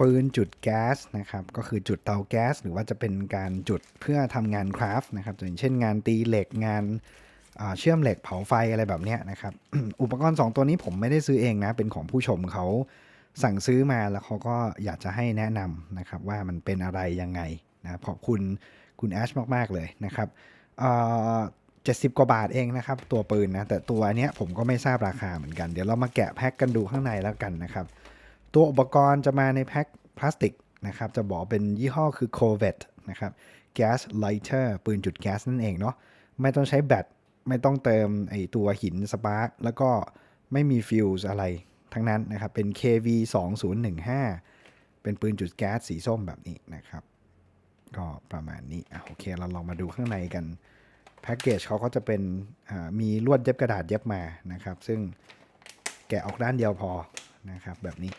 ปืนจุดแก๊สนะครับก็คือจุดเตาแก๊ส หรือว่าจะเป็นการจุดเพื่อทำงานคราฟต์นะครับอย่างเช่นงานตีเหล็กงานเชื่อมเหล็กเผาไฟอะไรแบบนี้นะครับ อุปกรณ์ 2 ตัวนี้ผมไม่ได้ซื้อเองนะ เป็นของผู้ชมเขาสั่งซื้อมาแล้วเขาก็อยากจะให้แนะนำนะครับว่ามันเป็นอะไรยังไงนะขอบคุณคุณแอชมาก ๆ เลยนะครับเจ็ดสิบกว่าบาทเองนะครับ ตัวปืนนะ แต่ตัวเนี้ยผมก็ไม่ทราบราคาเหมือนกัน เดี๋ยวเรามาแกะแพ็กกันดูข้างในแล้วกันนะครับ ตัวอุปกรณ์จะมาในแพ็คพลาสติกนะครับ จะบอกเป็นยี่ห้อคือ c o v e t นะครับ Gas Lighter ปืนจุดแก๊สนั่นเองเนาะ ไม่ต้องใช้แบต ไม่ต้องเติมไอตัวหินสปาร์กแล้วก็ไม่มีฟิวส์อะไรทั้งนั้นนะครับ เป็น KV 2015เป็นปืนจุดแก๊สสีส้มแบบนี้นะครับ ก็ประมาณนี้อะโอเค เราลองมาดูข้างในกัน แพ็กเกจเขาก็จะเป็นมีลวดเย็บกระดาษเย็บมานะครับ ซึ่งแกะออกด้านเดียวพอนะครับแบบนี้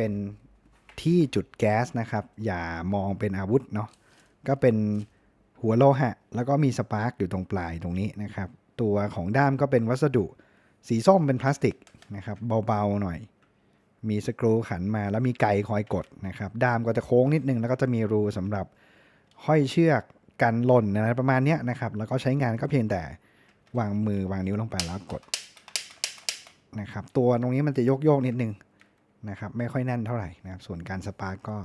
เป็นที่จุดแก๊สนะครับ อย่ามองเป็นอาวุธเนาะก็เป็นหัวโลหะ แล้วก็มีสปาร์กอยู่ตรงปลายตรงนี้นะครับ ตัวของด้ามก็เป็นวัสดุ สีส้มเป็นพลาสติกนะครับ เบาๆหน่อย มีสกรูขันมาแล้วมีไกคอยกดนะครับ ด้ามก็จะโค้งนิดนึง แล้วก็จะมีรูสำหรับห้อยเชือกกันหล่นอะประมาณนี้นะครับ แล้วก็ใช้งานก็เพียงแต่วางมือวางนิ้วลงไปแล้วกดนะครับ ตัวตรงนี้มันจะโยกโยกๆนิดนึง นะครับไม่ค่อยแน่นเท่าไหร่นะครับส่วนการสปาร์กก็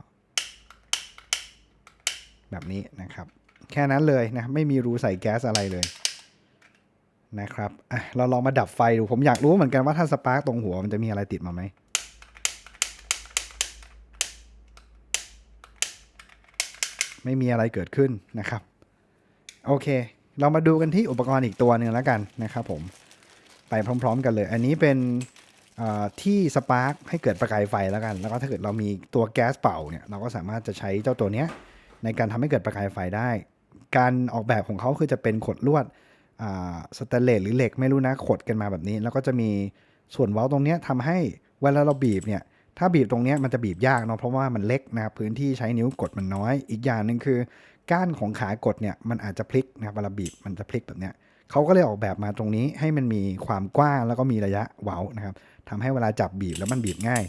แบบนี้นะครับ แค่นั้นเลยนะไม่มีรูใส่แก๊สอะไรเลยนะครับอะเราลองมาดับไฟดู ผมอยากรู้เหมือนกันว่าถ้าสปาร์กตรงหัวมันจะมีอะไรติดมาไหมไม่มีอะไรเกิดขึ้นนะครับ โอเค เรามาดูกันที่อุปกรณ์อีกตัวหนึ่งแล้วกันนะครับผมไปพร้อม ๆ กันเลย อันนี้เป็น ที่สปาร์กให้เกิดประกายไฟแล้วกัน แล้วก็ถ้าเกิดเรามีตัวแก๊สเป่าเนี่ยเราก็สามารถจะใช้เจ้าตัวเนี้ยในการทำให้เกิดประกายไฟได้ การออกแบบของเขาคือจะเป็นขดลวดสแตนเลสหรือเหล็กไม่รู้นะขดกันมาแบบนี้ แล้วก็จะมีส่วนเว้าตรงเนี้ยทำให้เวลาเราบีบเนี่ยถ้าบีบตรงเนี้ยมันจะบีบยากเนาะเพราะว่ามันเล็กนะครับพื้นที่ใช้นิ้วกดมันน้อย อีกอย่างหนึ่งคือ ก้านของขากดเนี่ยมันอาจจะพลิกนะครับเวลาบีบมันจะพลิกแบบเนี้ย เขาก็เลยออกแบบมาตรงนี้ให้มันมีความกว้างแล้วก็มีระยะเว้านะครับทำให้เวลาจับบีบแล้วมันบีบง่าย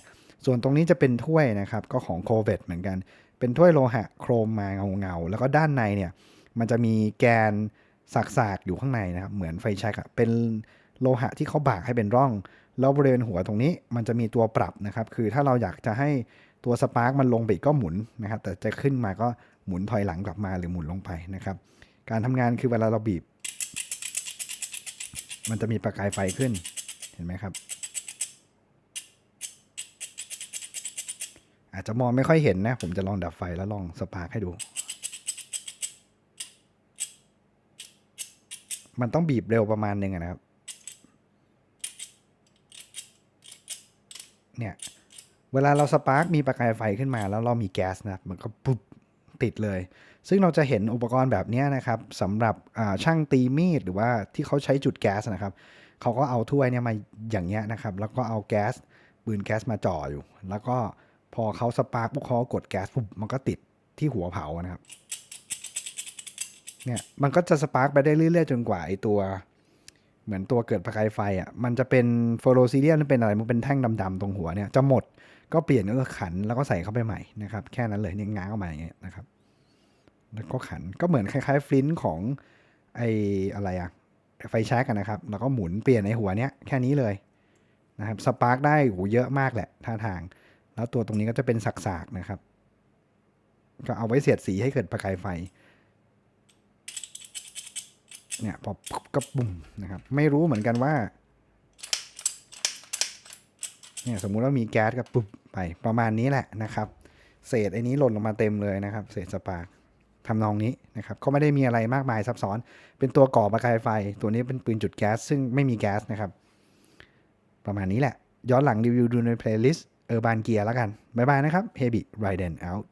ส่วนตรงนี้จะเป็นถ้วยนะครับ ก็ของโคเวตเหมือนกัน เป็นถ้วยโลหะโครมมาเงาเงาๆแล้วก็ด้านในเนี่ย มันจะมีแกนสากๆอยู่ข้างในนะครับ เหมือนไฟแช็กอะเป็นโลหะที่เขาบากให้เป็นร่อง แล้วบริเวณหัวตรงนี้มันจะมีตัวปรับนะครับ คือถ้าเราอยากจะให้ตัวสปาร์กมันลงไปอีกก็หมุนนะครับ แต่จะขึ้นมาก็หมุนถอยหลังกลับมาหรือหมุนลงไปนะครับ การทำงานคือเวลาเราบีบ มันจะมีประกายไฟขึ้น เห็นไหมครับ อาจจะมองไม่ค่อยเห็นนะ ผมจะลองดับไฟแล้วลองสปาร์คให้ดู มันต้องบีบเร็วประมาณหนึ่งนะครับ เนี่ย เวลาเราสปาร์คมีประกายไฟขึ้นมาแล้วเรามีแก๊สนะครับมันก็ปุ๊บติดเลย ซึ่งเราจะเห็นอุปกรณ์แบบนี้นะครับสำหรับช่างตีมีดหรือว่าที่เขาใช้จุดแก๊สนะครับเขาก็เอาถ้วยเนี่ยมาอย่างเงี้ยนะครับ แล้วก็เอาแก๊สปืนแก๊สมาจ่ออยู่ แล้วก็พอเขาสปาร์กพวกเขากดแก๊สปุ๊บมันก็ติดที่หัวเผานะครับเนี่ยมันก็จะสปาร์กไปได้เรื่อยๆจนกว่าไอตัวเหมือนตัวเกิดประกายไฟอะมันจะเป็นโฟโรซีเดียมเป็นอะไรมันเป็นแท่งดำๆตรงหัวเนี่ยจะหมดก็เปลี่ยนก็ขันแล้วก็ใส่เข้าไปใหม่นะครับ แค่นั้นเลยเนี่ยง้างออกมาอย่างเงี้ยนะครับ แล้วก็ขันก็เหมือนคล้ายๆ ฟลินต์ของไออะไรอะไฟแช็กอะนะครับ แล้วก็หมุนเปลี่ยนในหัวเนี้ยแค่นี้เลยนะครับสปาร์กได้โหเยอะมากแหละท่าทาง แล้วตัวตรงนี้ก็จะเป็นสักๆนะครับ ก็เอาไว้เสียดสีให้เกิดประกายไฟเนี่ยพอปุ๊บก็ปุ่มนะครับ ไม่รู้เหมือนกันว่าเนี่ยสมมุติว่ามีแก๊สก็ปุ๊บไปประมาณนี้แหละนะครับ เศษไอ้นี้หล่นลงมาเต็มเลยนะครับ เศษสปาร์ก ทำนองนี้นะครับก็ไม่ได้มีอะไรมากมายซับซ้อน เป็นตัวก่อประกายไฟ ตัวนี้เป็นปืนจุดแก๊ส ซึ่งไม่มีแก๊สนะครับ ประมาณนี้แหละ ย้อนหลังรีวิวดูในเพลย์ลิสต์เออร์บานเกียร์แล้วกัน บ๊ายบายนะครับ Heavy Riden out